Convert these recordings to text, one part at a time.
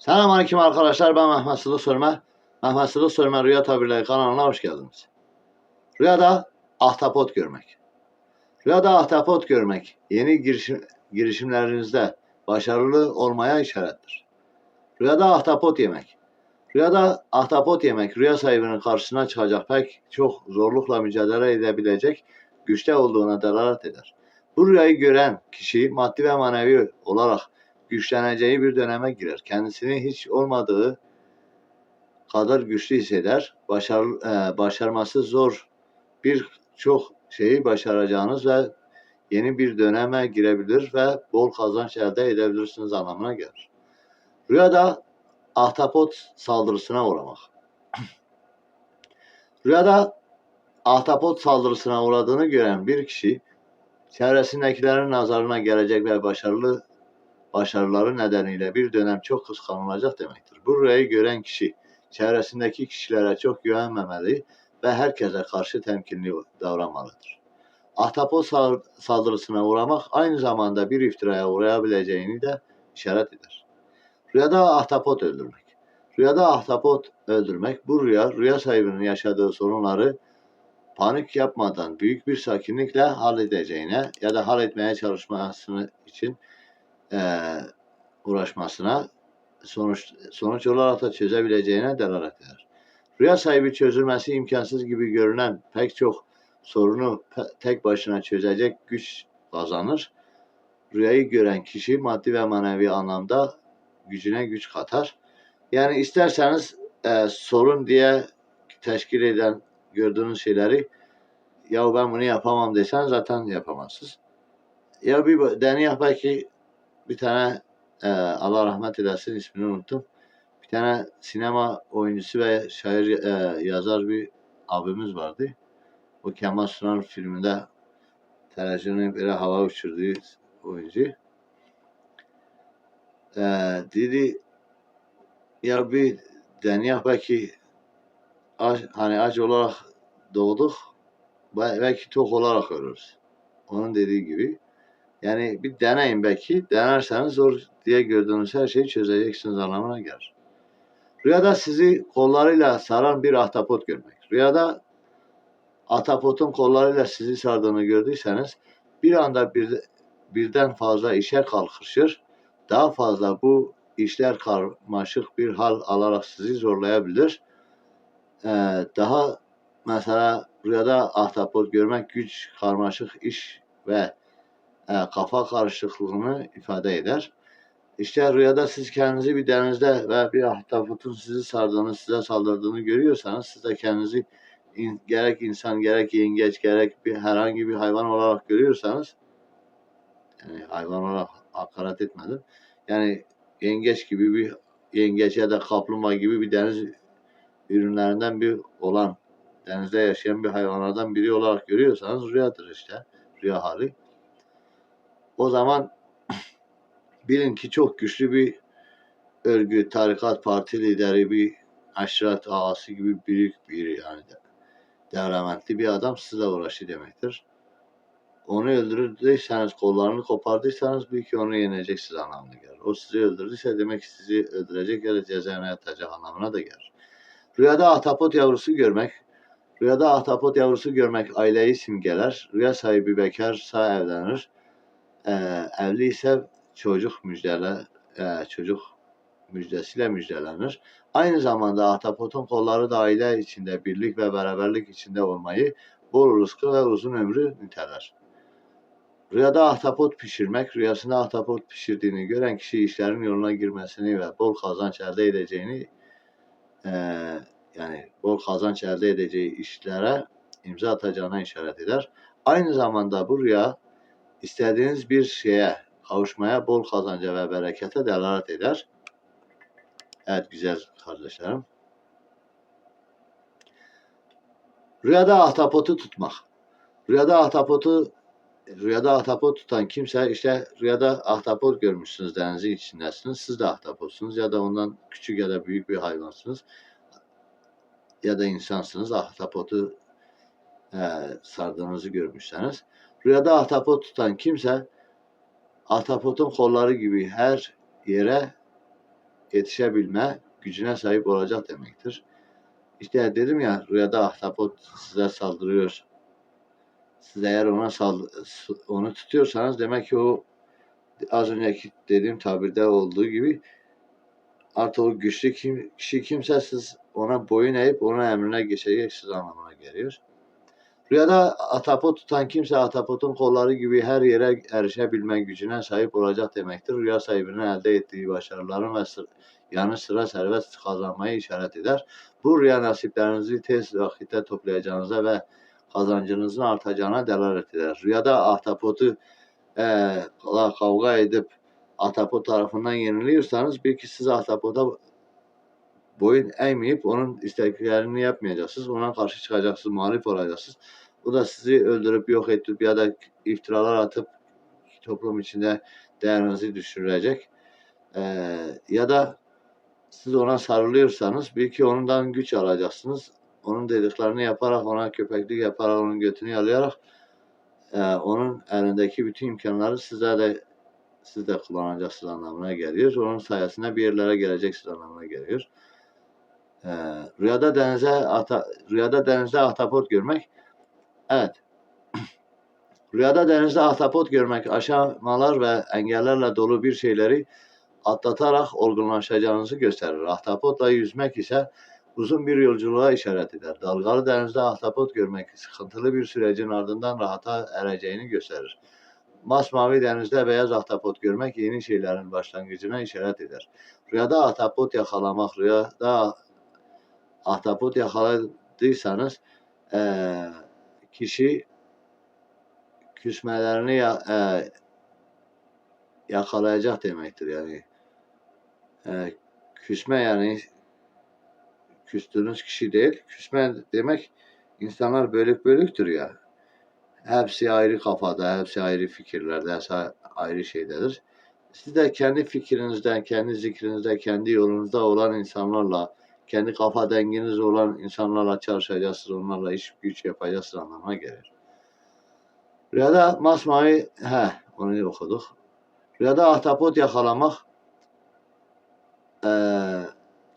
Selamünaleyküm arkadaşlar. Ben Mehmet Sılı Sörme. Mehmet Sılı Sörme Rüya Tabirleri kanalına hoş geldiniz. Rüyada ahtapot görmek. Rüyada ahtapot görmek yeni girişim, girişimlerinizde başarılı olmaya işarettir. Rüyada ahtapot yemek. Rüyada ahtapot yemek rüya sahibinin karşısına çıkacak pek çok zorlukla mücadele edebilecek güçte olduğuna delalet eder. Bu rüyayı gören kişi maddi ve manevi olarak güçleneceği bir döneme girer. Kendisini hiç olmadığı kadar güçlü hisseder. Başar, e, başarması zor birçok şeyi başaracağınız ve yeni bir döneme girebilir ve bol kazanç elde edebilirsiniz anlamına gelir. Rüyada ahtapot saldırısına uğramak. Rüyada ahtapot saldırısına uğradığını gören bir kişi çevresindekilerin nazarına gelecek ve başarılı başarıları nedeniyle bir dönem çok kıskanılacak demektir. Bu rüyayı gören kişi çevresindeki kişilere çok güvenmemeli ve herkese karşı temkinli davranmalıdır. Ahtapot sal- saldırısına uğramak aynı zamanda bir iftiraya uğrayabileceğini de işaret eder. Rüyada ahtapot öldürmek. Rüyada ahtapot öldürmek, bu rüya, rüya sahibinin yaşadığı sorunları panik yapmadan büyük bir sakinlikle halledeceğine ya da halletmeye çalışmasını için eee, uğraşmasına sonuç sonuç olarak da çözebileceğine delalet eder. Rüya sahibi çözülmesi imkansız gibi görünen pek çok sorunu tek başına çözecek güç kazanır. Rüyayı gören kişi maddi ve manevi anlamda gücüne güç katar. Yani isterseniz eee, sorun diye teşkil eden gördüğünüz şeyleri ya ben bunu yapamam desen zaten yapamazsınız. Ya bir deney belki bir tane e, Allah rahmet eylesin ismini unuttum. Bir tane sinema oyuncusu ve şair e, yazar bir abimiz vardı. O Kemal Sunal filminde televizyonu böyle hava uçurduğu oyuncu. E, dedi ya bir deney belki aç, hani aç olarak doğduk be- belki tok olarak ölürüz. Onun dediği gibi. Yani bir deneyin belki. Denerseniz zor diye gördüğünüz her şeyi çözeceksiniz anlamına gelir. Rüyada sizi kollarıyla saran bir ahtapot görmek. Rüyada ahtapotun kollarıyla sizi sardığını gördüyseniz bir anda bir, birden fazla işe kalkışır. Daha fazla bu işler karmaşık bir hal alarak sizi zorlayabilir. Ee, daha mesela rüyada ahtapot görmek güç, karmaşık iş ve e, kafa karışıklığını ifade eder. İşte rüyada siz kendinizi bir denizde ve bir ahtapotun sizi sardığını, size saldırdığını görüyorsanız siz de kendinizi in- gerek insan, gerek yengeç, gerek bir herhangi bir hayvan olarak görüyorsanız yani hayvan olarak hakaret etmedim. Yani yengeç gibi bir yengeç ya da kaplumbağa gibi bir deniz ürünlerinden bir olan denizde yaşayan bir hayvanlardan biri olarak görüyorsanız rüyadır işte. Rüya hali. O zaman bilin ki çok güçlü bir örgü, tarikat, parti lideri, bir aşiret ağası gibi büyük biri yani de, devramentli bir adam sizle uğraşı demektir. Onu öldürdüyseniz, kollarını kopardıysanız büyük ki onu yeneceksiniz anlamına gelir. O sizi öldürdüyse demek ki sizi öldürecek ya da cezana yatacak anlamına da gelir. Rüyada ahtapot yavrusu görmek, rüyada ahtapot yavrusu görmek aileyi simgeler. Rüya sahibi bekarsa evlenir. Evli ise çocuk müjdele, çocuk müjdesiyle müjdelenir. Aynı zamanda ahtapotun kolları da aile içinde birlik ve beraberlik içinde olmayı, bol rızkı ve uzun ömrü niteler. Rüyada ahtapot pişirmek, rüyasında ahtapot pişirdiğini gören kişi işlerin yoluna girmesini ve bol kazanç elde edeceğini, e, yani bol kazanç elde edeceği işlere imza atacağına işaret eder. Aynı zamanda bu rüya istediğiniz bir şeye kavuşmaya, bol kazanca ve berekete delalet eder. Evet güzel kardeşlerim. Rüyada ahtapotu tutmak. Rüyada ahtapotu rüyada ahtapot tutan kimse işte rüyada ahtapot görmüşsünüz denizin içindesiniz. Siz de ahtapotsunuz ya da ondan küçük ya da büyük bir hayvansınız. Ya da insansınız. Ahtapotu e, sardığınızı görmüşseniz. Rüyada ahtapot tutan kimse ahtapotun kolları gibi her yere yetişebilme gücüne sahip olacak demektir. İşte dedim ya rüyada ahtapot size saldırıyor. Siz eğer ona sal onu tutuyorsanız demek ki o az önceki dediğim tabirde olduğu gibi artık o güçlü kim, kişi kimse siz ona boyun eğip ona emrine geçeceksiniz anlamına geliyor. Rüyada atapot tutan kimse atapotun kolları gibi her yere erişebilme gücüne sahip olacak demektir. Rüya sahibinin elde ettiği başarıların ve sı- yanı sıra serbest kazanmayı işaret eder. Bu rüya nasiplerinizi tez vakitte toplayacağınıza ve kazancınızın artacağına delalet eder. Rüyada ahtapotu la- kavga edip ahtapot tarafından yeniliyorsanız bir ki siz ahtapota boyun eğmeyip onun isteklerini yapmayacaksınız. Ona karşı çıkacaksınız, muhalif olacaksınız. Bu da sizi öldürüp yok edip ya da iftiralar atıp toplum içinde değerinizi düşürecek. Eee, ya da siz ona sarılıyorsanız bir ki ondan güç alacaksınız. Onun dediklerini yaparak, ona köpeklik yaparak, onun götünü yalayarak eee, onun elindeki bütün imkanları size de siz de kullanacaksınız anlamına geliyor. Onun sayesinde bir yerlere geleceksiniz anlamına geliyor. Rüyada denize ata, rüyada denizde ahtapot görmek evet rüyada denizde ahtapot görmek aşamalar ve engellerle dolu bir şeyleri atlatarak olgunlaşacağınızı gösterir. Ahtapotla yüzmek ise uzun bir yolculuğa işaret eder. Dalgalı denizde ahtapot görmek sıkıntılı bir sürecin ardından rahata ereceğini gösterir. Masmavi denizde beyaz ahtapot görmek yeni şeylerin başlangıcına işaret eder. Rüyada ahtapot yakalamak, rüyada ahtapot yakaladıysanız eee, kişi küsmelerini ya, eee, yakalayacak demektir yani. Eee, küsme yani küstüğünüz kişi değil. Küsme demek insanlar bölük bölüktür ya. Hepsi ayrı kafada, hepsi ayrı fikirlerde, hepsi ayrı şeydedir. Siz de kendi fikrinizden, kendi zikrinizde, kendi yolunuzda olan insanlarla, kendi kafa denginiz olan insanlarla çalışacaksınız, onlarla iş güç yapacaksınız anlamına gelir. Rüyada masmavi, he onu okuduk. Rüyada ahtapot yakalamak, eee,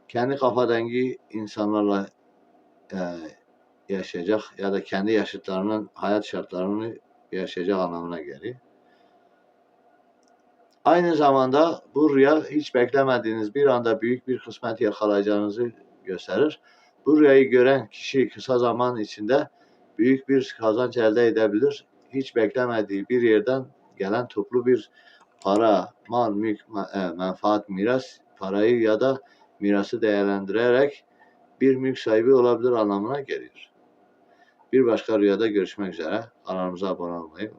kendi kafa dengi insanlarla eee, yaşayacak ya da kendi yaşıtlarının hayat şartlarını yaşayacak anlamına gelir. Aynı zamanda bu rüya hiç beklemediğiniz bir anda büyük bir kısmet yakalayacağınızı gösterir. Bu rüyayı gören kişi kısa zaman içinde büyük bir kazanç elde edebilir. Hiç beklemediği bir yerden gelen toplu bir para, mal, mülk, e, menfaat, miras, parayı ya da mirası değerlendirerek bir mülk sahibi olabilir anlamına geliyor. Bir başka rüyada görüşmek üzere. Kanalımıza abone olmayı.